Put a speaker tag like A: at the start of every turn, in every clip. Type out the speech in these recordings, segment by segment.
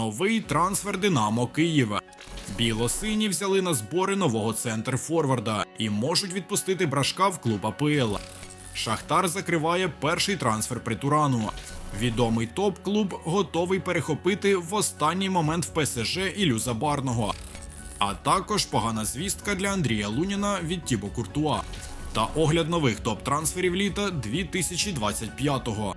A: Новий трансфер Динамо Києва. Білосині взяли на збори нового центр Форварда і можуть відпустити брашка в клуб АПЛ. Шахтар закриває перший трансфер при Турану. Відомий топ-клуб готовий перехопити в останній момент в ПСЖ Ілю Забарного. А також погана звістка для Андрія Луніна від Тібо Куртуа та огляд нових топ-трансферів літа 2025-го.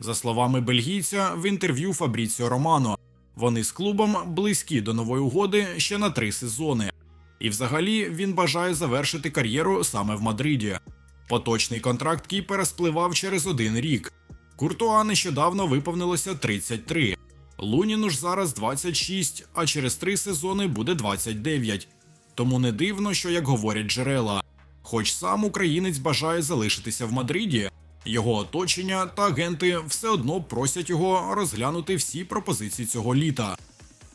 A: За словами бельгійця в інтерв'ю Фабріціо Романо, вони з клубом близькі до нової угоди ще на три сезони. І взагалі він бажає завершити кар'єру саме в Мадриді. Поточний контракт кіпера спливав через один рік. Куртуа нещодавно виповнилося 33. Луніну ж зараз 26, а через три сезони буде 29. Тому не дивно, що як говорять джерела. Хоч сам українець бажає залишитися в Мадриді, його оточення та агенти все одно просять його розглянути всі пропозиції цього літа.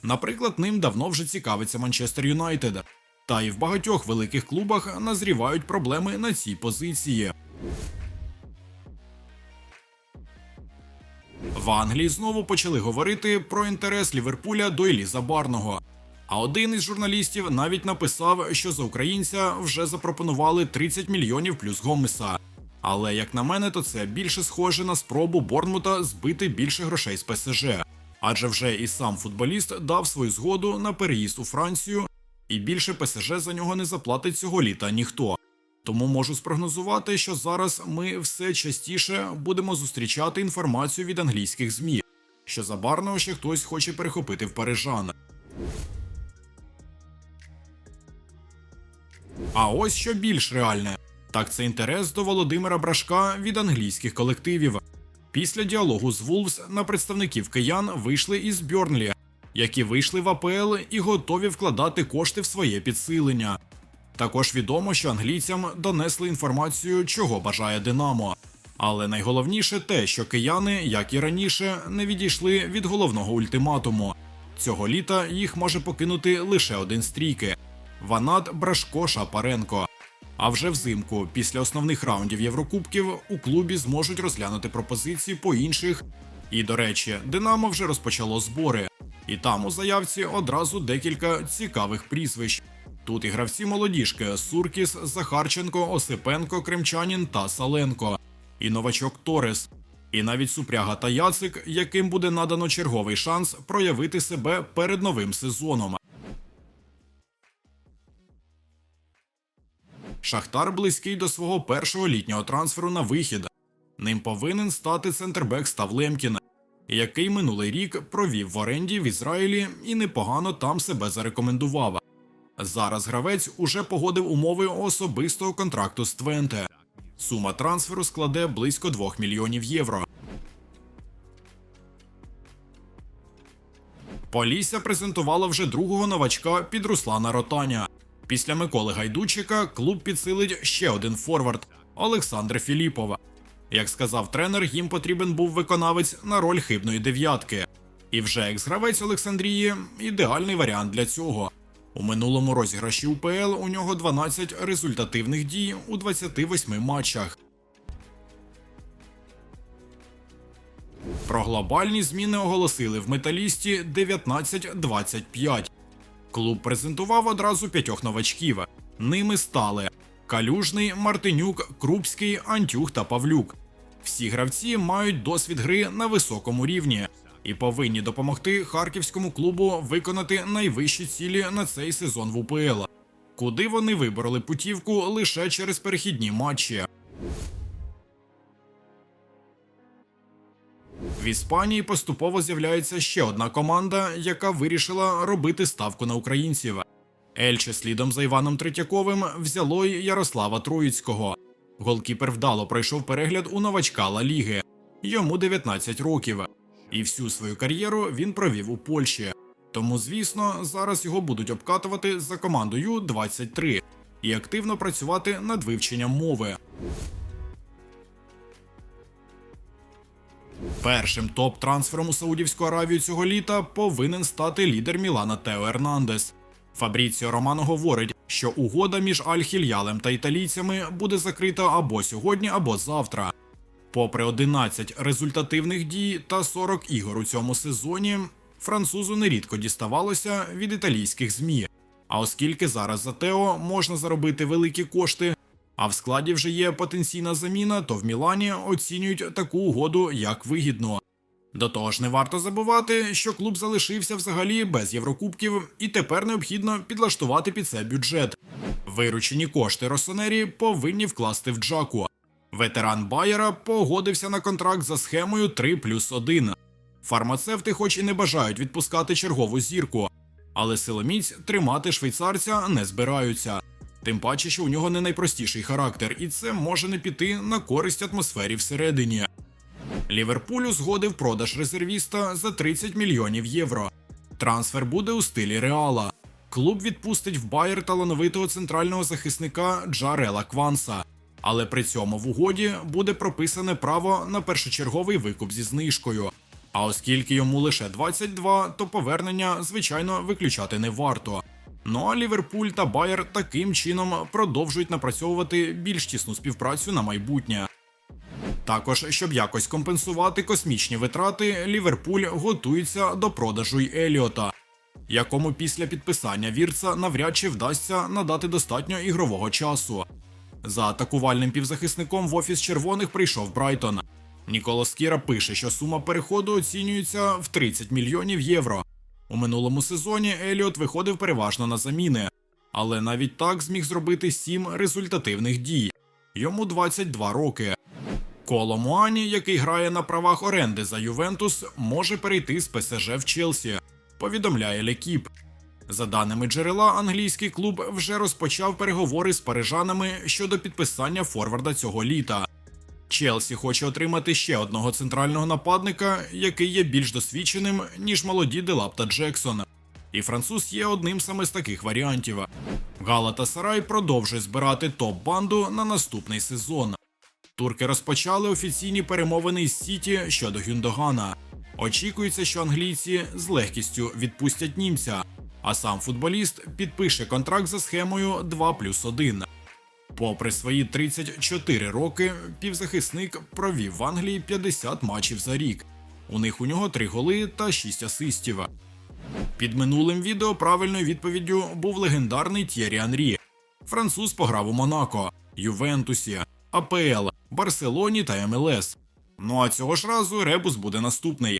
A: Наприклад, ним давно вже цікавиться Манчестер Юнайтед. Та й в багатьох великих клубах назрівають проблеми на цій позиції. В Англії знову почали говорити про інтерес Ліверпуля до Еліза Барного. А один із журналістів навіть написав, що за українця вже запропонували 30 мільйонів плюс Гомеса. Але як на мене, то це більше схоже на спробу Борнмута збити більше грошей з ПСЖ. Адже вже і сам футболіст дав свою згоду на переїзд у Францію, і більше ПСЖ за нього не заплатить цього літа ніхто. Тому можу спрогнозувати, що зараз ми все частіше будемо зустрічати інформацію від англійських ЗМІ, що забарно ще хтось хоче перехопити в парижан. А ось що більш реальне, так це інтерес до Володимира Брашка від англійських колективів. Після діалогу з Вулвс на представників киян вийшли із Бьорнлі, які вийшли в АПЛ і готові вкладати кошти в своє підсилення. Також відомо, що англійцям донесли інформацію, чого бажає Динамо. Але найголовніше те, що кияни, як і раніше, не відійшли від головного ультиматуму. Цього літа їх може покинути лише один стрійки Ванат Брашко Шапаренко. А вже взимку, після основних раундів Єврокубків, у клубі зможуть розглянути пропозиції по інших. І до речі, Динамо вже розпочало збори, і там у заявці одразу декілька цікавих прізвищ. Тут і гравці молодіжки Суркіс, Захарченко, Осипенко, Кремчанін та Саленко, і новачок Торес, і навіть Супряга та Яцик, яким буде надано черговий шанс проявити себе перед новим сезоном. Шахтар близький до свого першого літнього трансферу на вихід. Ним повинен стати центрбек Став Лемкін, який минулий рік провів в оренді в Ізраїлі і непогано там себе зарекомендував. Зараз гравець уже погодив умови особистого контракту з Твенте. Сума трансферу складе близько 2 мільйонів євро. Полісся презентувала вже другого новачка під Руслана Ротаня. Після Миколи Гайдучика клуб підсилить ще один форвард Олександр Філіпов. Як сказав тренер, їм потрібен був виконавець на роль хибної дев'ятки. І вже екс-гравець Олександрії ідеальний варіант для цього. У минулому розіграші УПЛ у нього 12 результативних дій у 28 матчах. Про глобальні зміни оголосили в металісті 19-25. Клуб презентував одразу п'ятьох новачків. Ними стали Калюжний, Мартинюк, Крупський, Антюх та Павлюк. Всі гравці мають досвід гри на високому рівні і повинні допомогти харківському клубу виконати найвищі цілі на цей сезон в УПЛ, куди вони вибороли путівку лише через перехідні матчі. В Іспанії поступово з'являється ще одна команда, яка вирішила робити ставку на українців. Ельче слідом за Іваном Третьяковим взяло й Ярослава Троїцького. Голкіпер вдало пройшов перегляд у новачка Ла Ліги. Йому 19 років. і всю свою кар'єру він провів у Польщі. Тому, звісно, зараз його будуть обкатувати за командою 23 і активно працювати над вивченням мови. Першим топ-трансфером у Саудівську Аравію цього літа повинен стати лідер Мілана Тео Ернандес. Фабріціо Романо говорить, що угода між Аль-Хільялем та італійцями буде закрита або сьогодні, або завтра. Попри 11 результативних дій та 40 ігор у цьому сезоні, французу нерідко діставалося від італійських змі. А оскільки зараз за Тео можна заробити великі кошти, а в складі вже є потенційна заміна, то в Мілані оцінюють таку угоду як вигідно. До того ж, не варто забувати, що клуб залишився взагалі без Єврокубків, і тепер необхідно підлаштувати під це бюджет. Виручені кошти Росонері повинні вкласти в Джаку. Ветеран Байера погодився на контракт за схемою 3 плюс 1. Фармацевти, хоч і не бажають відпускати чергову зірку, але силоміць тримати швейцарця не збираються. Тим паче, що у нього не найпростіший характер, і це може не піти на користь атмосфері всередині. Ліверпуль узгодив продаж резервіста за 30 мільйонів євро. Трансфер буде у стилі Реала. Клуб відпустить в Байер талановитого центрального захисника Джарела Кванса, але при цьому в угоді буде прописане право на першочерговий викуп зі знижкою. А оскільки йому лише 22, то повернення, звичайно, виключати не варто. Ну а Ліверпуль та Байер таким чином продовжують напрацьовувати більш тісну співпрацю на майбутнє. Також, щоб якось компенсувати космічні витрати, Ліверпуль готується до продажу й Еліота, якому після підписання Вірца навряд чи вдасться надати достатньо ігрового часу. За атакувальним півзахисником в офіс червоних прийшов Брайтон. Ніколо Скіра пише, що сума переходу оцінюється в 30 мільйонів євро. У минулому сезоні Еліот виходив переважно на заміни, але навіть так зміг зробити 7 результативних дій. Йому 22 роки. Коло Муані, який грає на правах оренди за Ювентус, може перейти з ПСЖ в Челсі, повідомляє Лекіп. За даними джерела, англійський клуб вже розпочав переговори з парижанами щодо підписання форварда цього літа. Челсі хоче отримати ще одного центрального нападника, який є більш досвідченим, ніж молоді Делап та Джексон. І француз є одним саме з таких варіантів. Галата Сарай продовжує збирати топ-банду на наступний сезон. Турки розпочали офіційні перемовини з Сіті щодо Гюндогана. Очікується, що англійці з легкістю відпустять німця, а сам футболіст підпише контракт за схемою 2 плюс 1. Попри свої 34 роки, півзахисник провів в Англії 50 матчів за рік. У них у нього 3 голи та 6 асистів. Під минулим відео правильною відповіддю був легендарний Т'єрі Анрі. Француз пограв у Монако, Ювентусі, АПЛ, Барселоні та МЛС. Ну а цього ж разу ребус буде наступний.